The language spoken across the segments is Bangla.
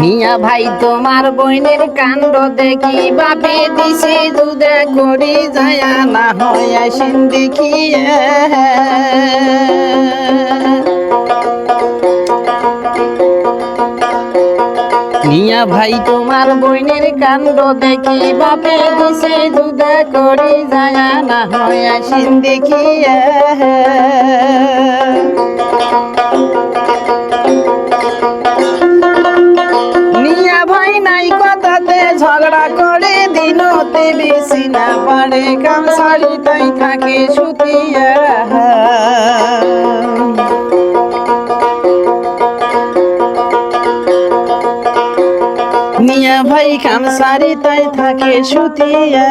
মিয়া ভাই, তোমার বইনের কাণ্ড দেখি, বাপে দিছে দুধে করি, যায় না হয় আসেন দেখিয়ে। মিয়া ভাই, তোমার বইনের কাণ্ড দেখি, বাপে দিছে দুধে করি, যায় না হয় আসেন দেখিয়ে। পারে কাম সারি তাই থাকে সুতিয়া নিয়া ভাই কাম সারি তাই থাকে সুতিয়া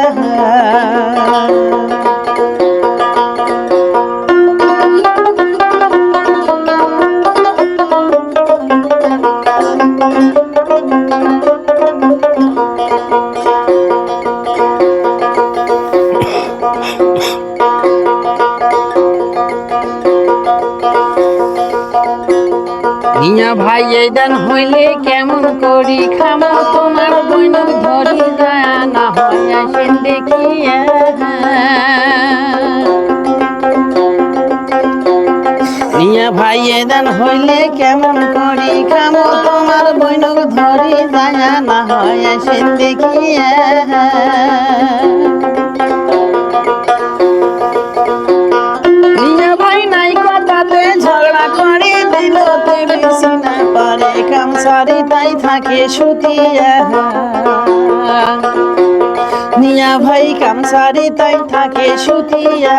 মিয়া ভাই, এই দান হইলে কেমন করি খামো? তোমার বইন ধরি যায় না হয়, আসেন দেখিয়া মিয়া ভাই, এই দান হইলে কেমন করি খামো? তোমার বইন ধরি যায় না হয়, আসেন দেখিয়া সারি থাকে সুতিয়া নিয়া ভাই কাম সারি তাই থাকে সুতিয়া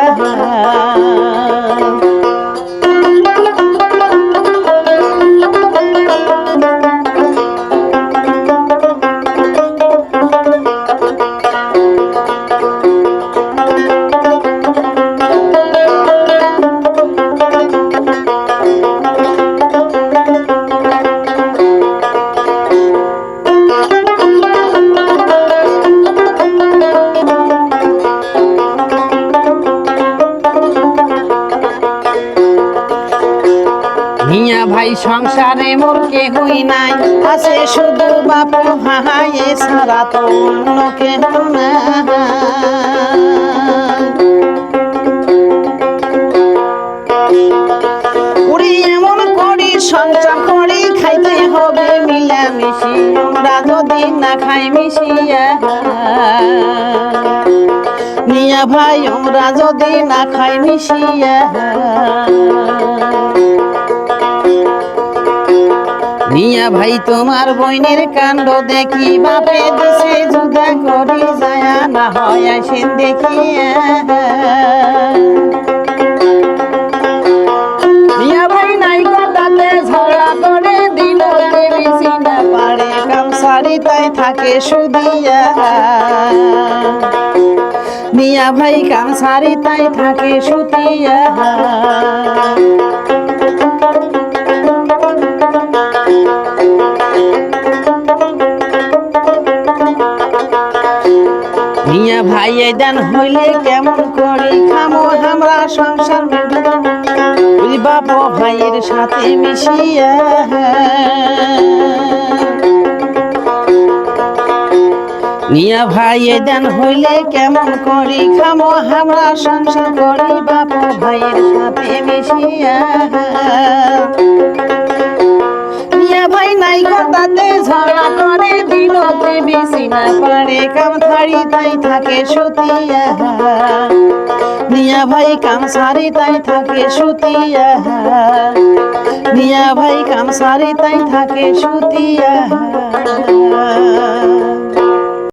ভাই সংসারে মোর কেহই নাই। আছে শুধু বাপু হাহাই সারা তো অন্য কেহ সংসার খাইতে হবে না খাই, মিশিয়া মিয়া ভাই, আমরা যদি না খাই, মিশিয়া মিয়া ভাই, তোমার বইনের কাণ্ড দেখি বাপে দেশে যুদা করি যায়, না হয় আসেন দেখিয়া। মিয়া ভাই নাই কথাতে কাম সারি থাকে সুদিয়া। মিয়া ভাই কাম সারি তাই থাকে সুতিয়া মিয়া ভাই দান হইলে কেমন করি? খামো আমরা সংসার বাপ ভাইয়ের সাথে মিশিয়া। মিয়া ভাই দান হইলে কেমন করি? খামো আমরা সংসার করি, বাপ ভাইয়ের সাথে মিশিয়া। মিয়া ভাই নাই কথাতে ঝগড়া করে দিনতে বেশি না পারে কাম থাড়ি তাই থাকে সুতিয়া নিয়া ভাই কাম সারি তাই থাকে সুতিয়া নিয়া ভাই কাম সারি তাই থাকে সুতিয়া